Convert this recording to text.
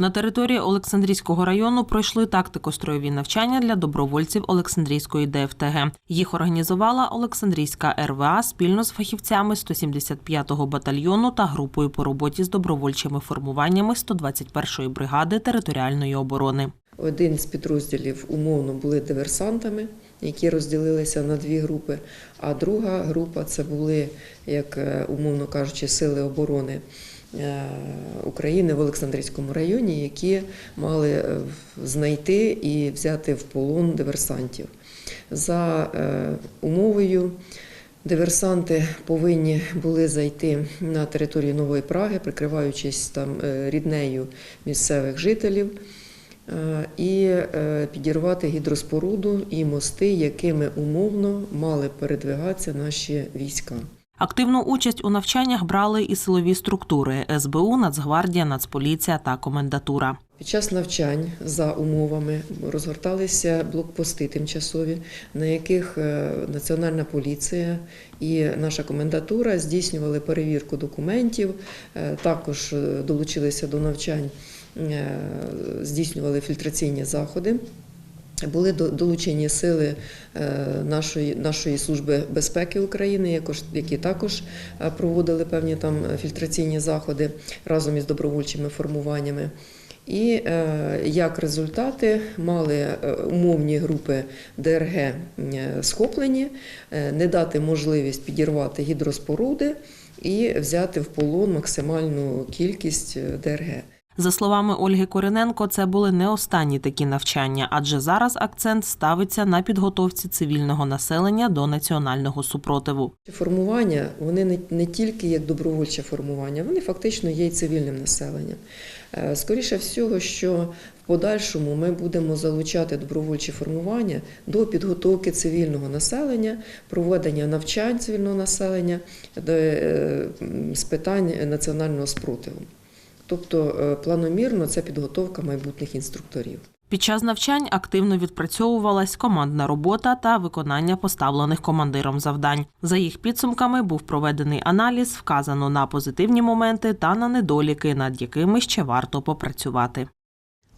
На території Олександрійського району пройшли тактико-строєві навчання для добровольців Олександрійської ДФТГ. Їх організувала Олександрійська РВА спільно з фахівцями 175-го батальйону та групою по роботі з добровольчими формуваннями 121-ї бригади територіальної оборони. Один з підрозділів умовно були диверсантами, які розділилися на дві групи. А друга група це були, як е, умовно кажучи, сили оборони України в Олександрійському районі, які мали е, знайти і взяти в полон диверсантів. За е, умовою Диверсанти повинні були зайти на територію Нової Праги, прикриваючись там е, ріднею місцевих жителів, е, і е, підірвати гідроспоруду і мости, якими умовно мали передвигатися наші війська. Активну участь у навчаннях брали і силові структури СБУ, Нацгвардія, Нацполіція та комендатура. Під час навчань за умовами розгорталися блокпости тимчасові, на яких е, Національна поліція і наша комендатура здійснювали перевірку документів, е, також е, долучилися до навчань, здійснювали фільтраційні заходи. Були долучені сили е, нашої, нашої служби безпеки України, які також е, проводили певні там фільтраційні заходи разом із добровольчими формуваннями. І е, як результати мали е, умовні групи ДРГ е, схоплені, е, не дати можливість підірвати гідроспоруди і взяти в полон максимальну кількість е, ДРГ. За словами Ольги Корененко, це були не останні такі навчання, адже зараз акцент ставиться на підготовці цивільного населення до національного супротиву. Формування вони не, тільки як добровольче формування, вони фактично є й цивільним населенням. Е, Скоріше всього, що в подальшому ми будемо залучати добровольчі формування до підготовки цивільного населення, проведення навчань цивільного населення е, з питань національного спротиву. Тобто е, планомірно це підготовка майбутніх інструкторів. Під час навчань активно відпрацьовувалась командна робота та виконання поставлених командиром завдань. За їх підсумками був проведений аналіз, вказано на позитивні моменти та на недоліки, над якими ще варто попрацювати.